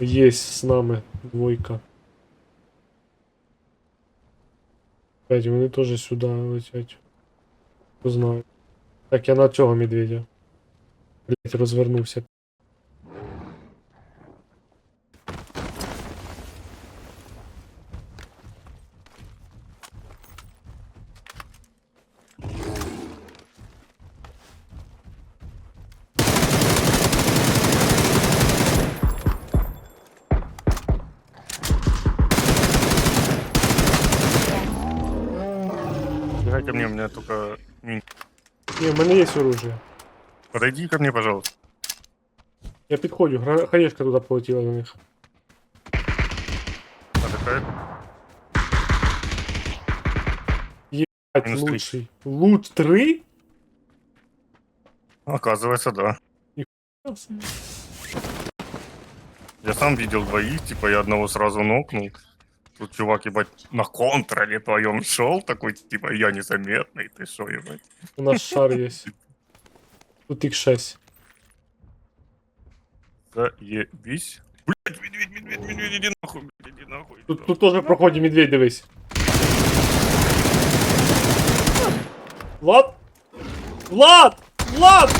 Есть з нами двойка. Блять, вони теж сюди летять. Знає. Так, я на цього медведя. Блять, розвернувся. ко мне, у меня только... мин- Ні, в мене є оружие. Подойди ко мне, пожалуйста. Я підходжу, гра- хаєшка туди полетіла до них. Отдыхает. Блять, Мінус три. лучший. Лут 3? Оказывается, да. Я сам видел двоих, типа я одного сразу нокнул. Тут чувак, ебать, на контроле твоем шел, такой, типа, я незаметный, ты шо, ебать. У нас шар є. Тут їх 6. Заебись. Блять, медведь, медведь, медведь, иди нахуй, блядь, иди нахуй. Тут, тут теж проходить медведь, дивись. Влад? Влад! Влад!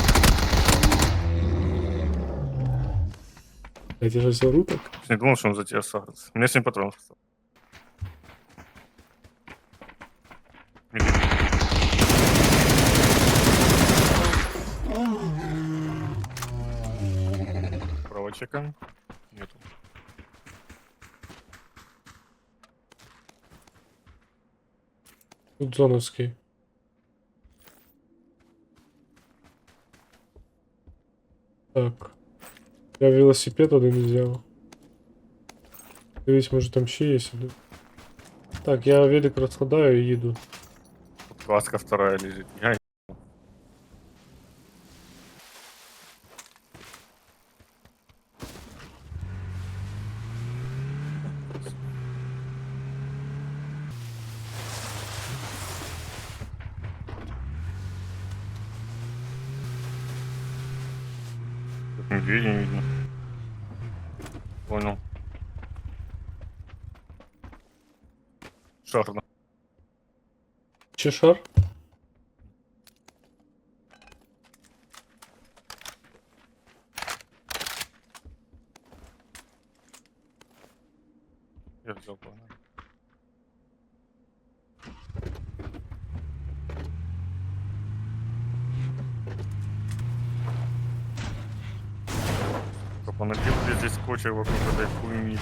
Я тебе сейчас ору так. Не думал, что он за тебя сагрится. У меня 7 патронов. осталось. Медведь. Право чекаем. Нету. Тут зоновський. Так. Я велосипед один взяв. Дивись, може там ще є сюди. Так, я велик розкладаю і їду. Тут каска вторая лежит. Я медведя не видно. Понял. Шар, шар? Я взял, понял. Как понабил здесь скотча вокруг этой хуйни.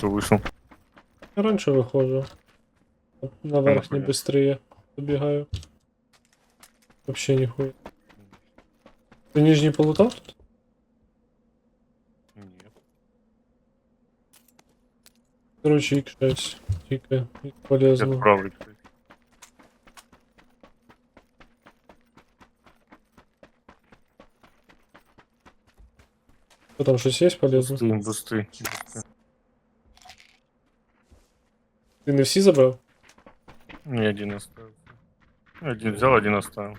Что ты вышел? Я раніше виходжу. Наверх не понятно. быстрее добігаю. Вообще ніхуя. Ти нижній полутав тут? Нет. Короче, X6. Тільки X Я полезно. правый. кстати. Що там щось є полезно? Бусты, бусты. бусты. Ти не всі забрав? Не, один оставил. Один взял, один оставил.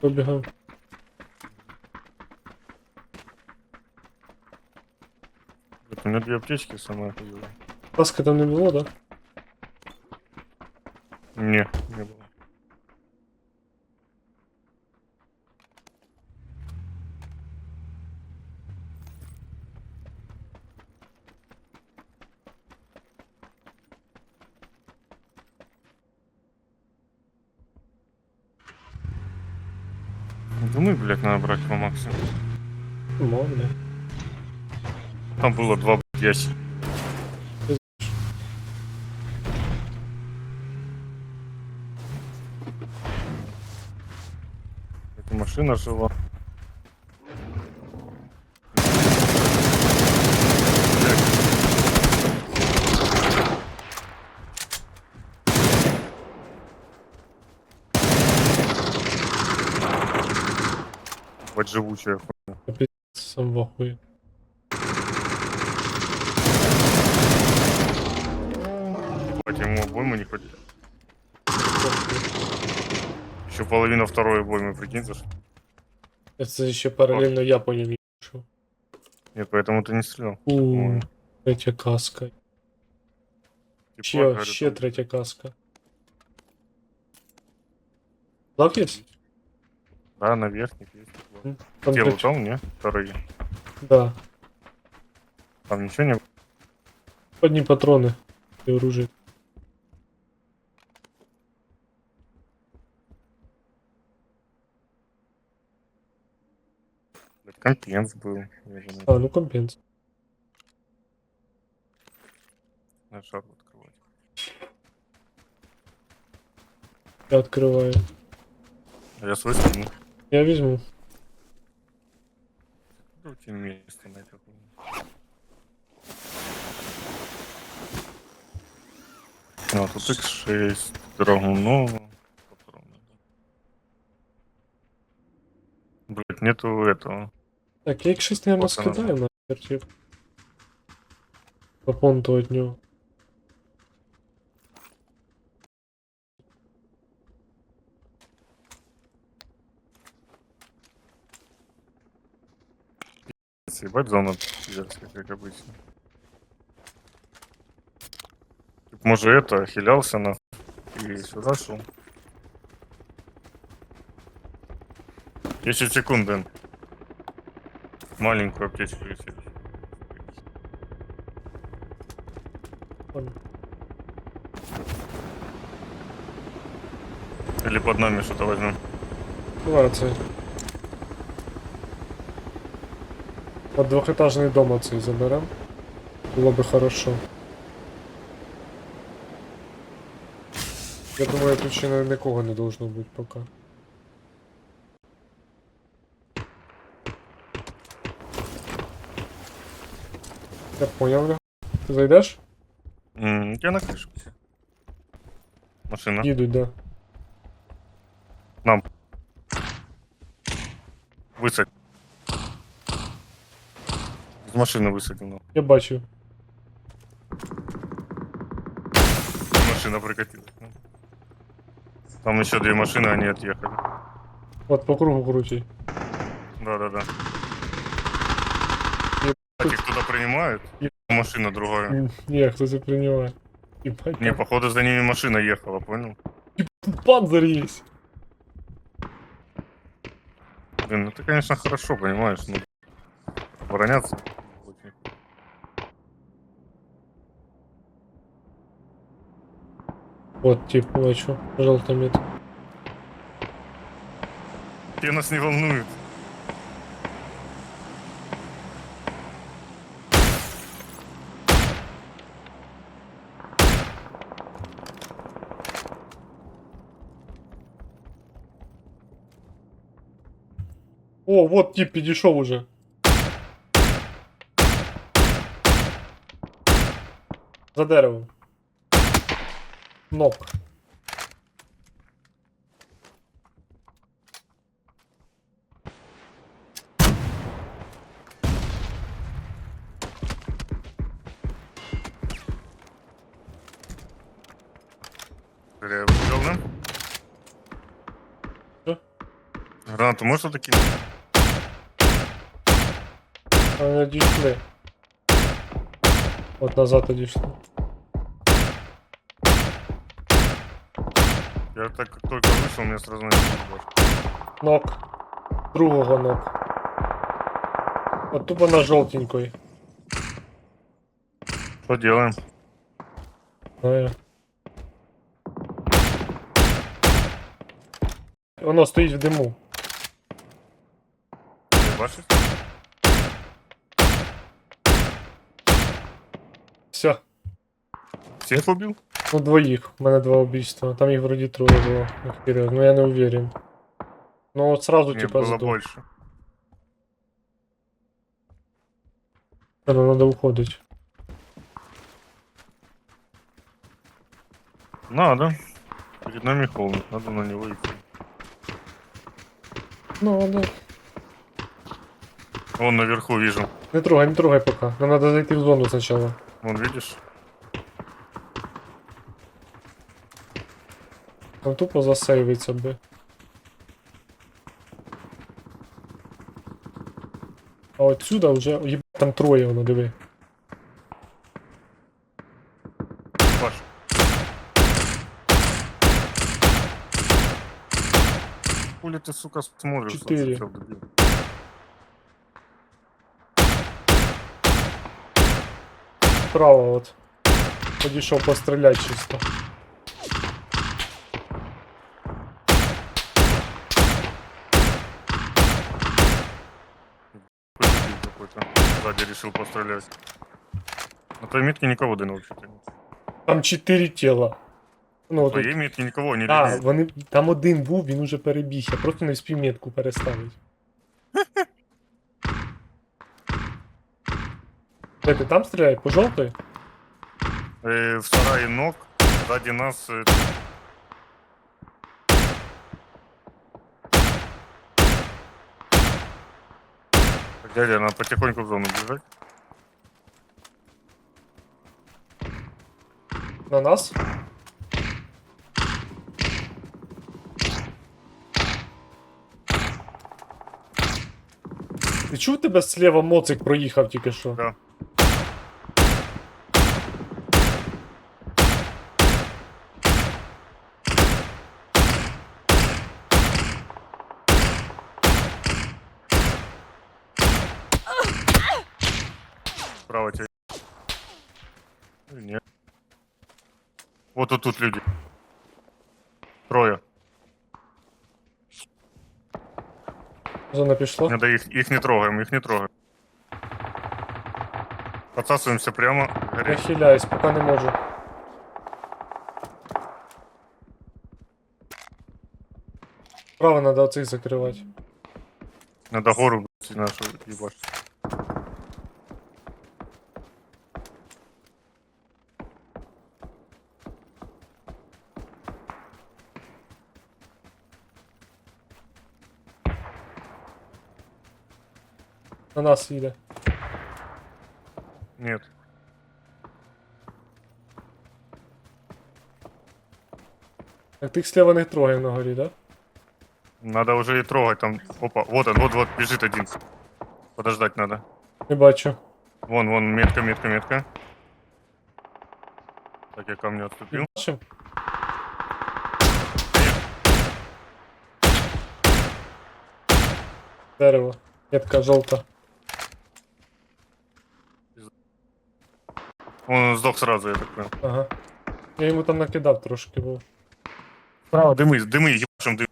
Побігав. Вот у меня две аптечки самые хуевые. Таска там не було, да? Не, не было. Думаю, блядь, надо брать по максимуму. Мовля. Там было два ящика. Машина жила. Вот живучая хуйня. Сам в ахуї. Хоть ему обойму не хватит. Еще половина второй обоймы, прикинь, за что? Це ще паралельно я по ньому їхав. Нет, поэтому ты не стрелял. У, Ой. третя каска. Типа, Ще, говорю, ще там- третя каска. Так є? Да, на верхних есть. М, Там Те третя- лутал, не? Вторые. Да. Там ничего не... Одні патрони і оружие. Блядь, Компенс был. Я же А, ну компенс. на шар открывать. Я відкриваю. А я свой скину. Я візьму. Короче, место на это. А, тут X6, Драгунова. патроны, да. Блять, нету этого. Так, я їх щось, наверное, Вот оно. скидаю на типу. По понту від Нього. Съебать зона как обычно. Может это, хилялся на и сюда шел. 10 секунд, Дэн. Маленькую аптечку. Ладно. Или под нами что-то возьмем. Давай От двохетажний дом оцей заберем. Було би хорошо. Я думаю, ще нікого не должно бути поки. Я понял. Ти зайдеш? М, Я на крышу. Машина. Їдуть, да. Нам. Высадь. Из машины высадил. ну. Я бачу. Машина прикатилась. ну. Там еще две машины, они отъехали. От по кругу крутій. Да-да-да. Ебать. Кстати, кто-то принимает? Еб- Машина другая. М, Ні, хто це приймає. Ебать. Не, походу за ними машина ехала, понял? Тут панзер есть. Блин, ну ты, конечно, хорошо, понимаешь, ну, обороняться. Вот тип, бачу. Желтый мет. Те нас не волнует. О, вот тип підійшов уже. За деревом. Нок. Бля, взял, да? Что? Гранату можешь такие? А Вони одійшли. От назад одійшли. Я так как только вышел, мне сразу начали ебать. Нок. Другого нок. От тупо на жовтенької. Что делаем? Знаю. Воно стоїть в диму. Ебашишь? Все. Всех убил? Ну, двоїх. У мене два убийства. Там їх вроді троє було. Вперед. Ну я не уверен. Ну от сразу Не, типа было сдох. больше. Ну, надо уходить. Надо. Перед нами холм, надо на него идти. Ну, надо. Вон наверху вижу. Не трогай, не трогай пока. Нам надо зайти в зону сначала. Вон, видишь? Там тупо засейвиться би. А отсюда вже. Єб... Там троє воно, диви. Паш. Хули ты, сука, смотришь? Четыре. зачем, дебил? Справа от. Підійшов постріляти чисто. решил пострелять. На твоей метке никого, Дэн, вообще-то нет. Там чотири тіла. Ну, На тут... твоей метке никого не А, лежит. вони... там один був, він уже перебіг. Я просто не встиг метку переставити. Де ти там стріляй? По жовтої? Э, в сарае ног, сзади нас... э, Дядя, надо потихоньку в зону бежать. На нас? Ти чув тебе слева моцик проїхав тільки що? Да. Справа тебя. Или Нет. Вот тут, тут люди. Трое. Зона пішла. Надо их, их не трогаем, их не трогаем. Подсасываемся прямо. Я Горячо. хиляюсь, поки не можу. Право надо оцих закривати. Надо гору блядь, нашу ебашить. На нас їде. Нет. Так тих слева не трогаємо на горі, да? Надо уже и трогать там. Опа, вот он, вот, вот, бежит один. Подождать надо. Не бачу. Вон, вон, метка, метка, метка. Так, я камню отступил. Бачим? Дерево. Метка жовта. Он сдох сразу, я так понял. Ага. Я йому там накидав трошки, бо. Справа дымы, дымы, ебашим дым.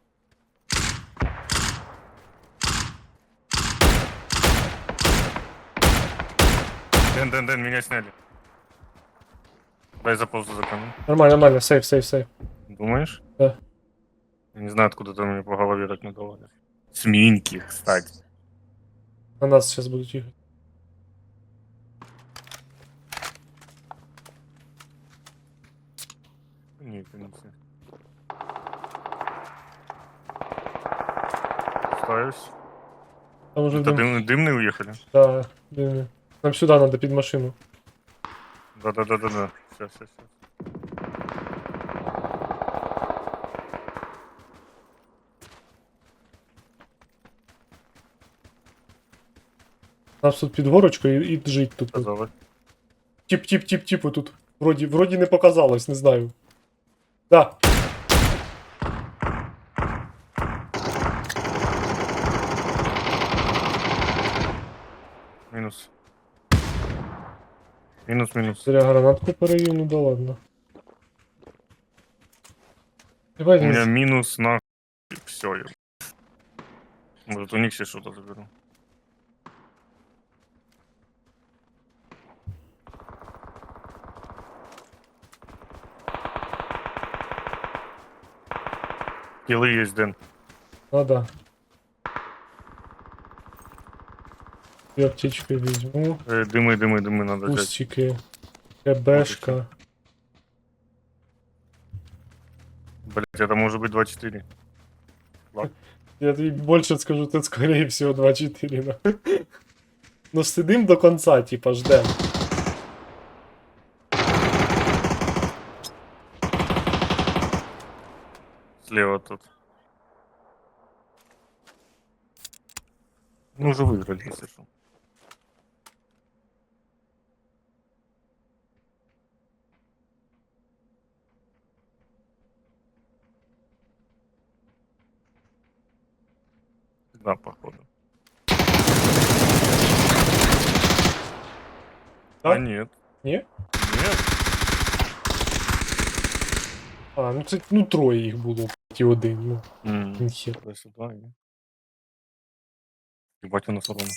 Дэн, Дэн, Дэн, меня сняли. Дай заползу за камень. Нормально, нормально, сейф, сейф, сейф. Думаешь? Да. Я не знаю, откуда там мне по голове так надавали. С миньки, кстати. На нас зараз будуть їхати. Нет, это не все. Ставишь. Там уже Это дим. дым, дымные уехали? Да, дим. Нам сюди треба під машину. Да-да-да-да-да. Сейчас, сейчас, сейчас. Нас тут під горочкою і, і жить тут. Казалось. Тіп, тіп, тіп, тіп, тут. Вроді, вроді не показалось, не знаю. Да. Минус. Минус, минус. Зря гранатку перевів, ну да ладно. У меня минус на... Все. Может, у них все что-то заберу. Килы есть, Дэн. А, да. Я аптечку візьму. Э, дымы, дымы, дымы надо взять. Кустики. КБшка. Блять, это может быть 2-4. Я тобі більше скажу, тут скорее всего 2-4. Да. Ну сидим до конца, типа, ждем. Слева тут. Ну, уже выиграли, если что. Да, походу. А Так? нет. Ні? Нет. А, ну це ну троє їх було, Блядь, і один. Ну, М, ніхер. Ебать, он урон.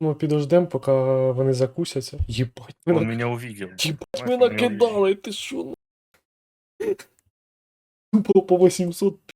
Ну, підождем, поки вони закусяться. Єбать, ми, Он на... меня увидел. Єбать, ми мене накидали, ти що? ну? Тупо по 800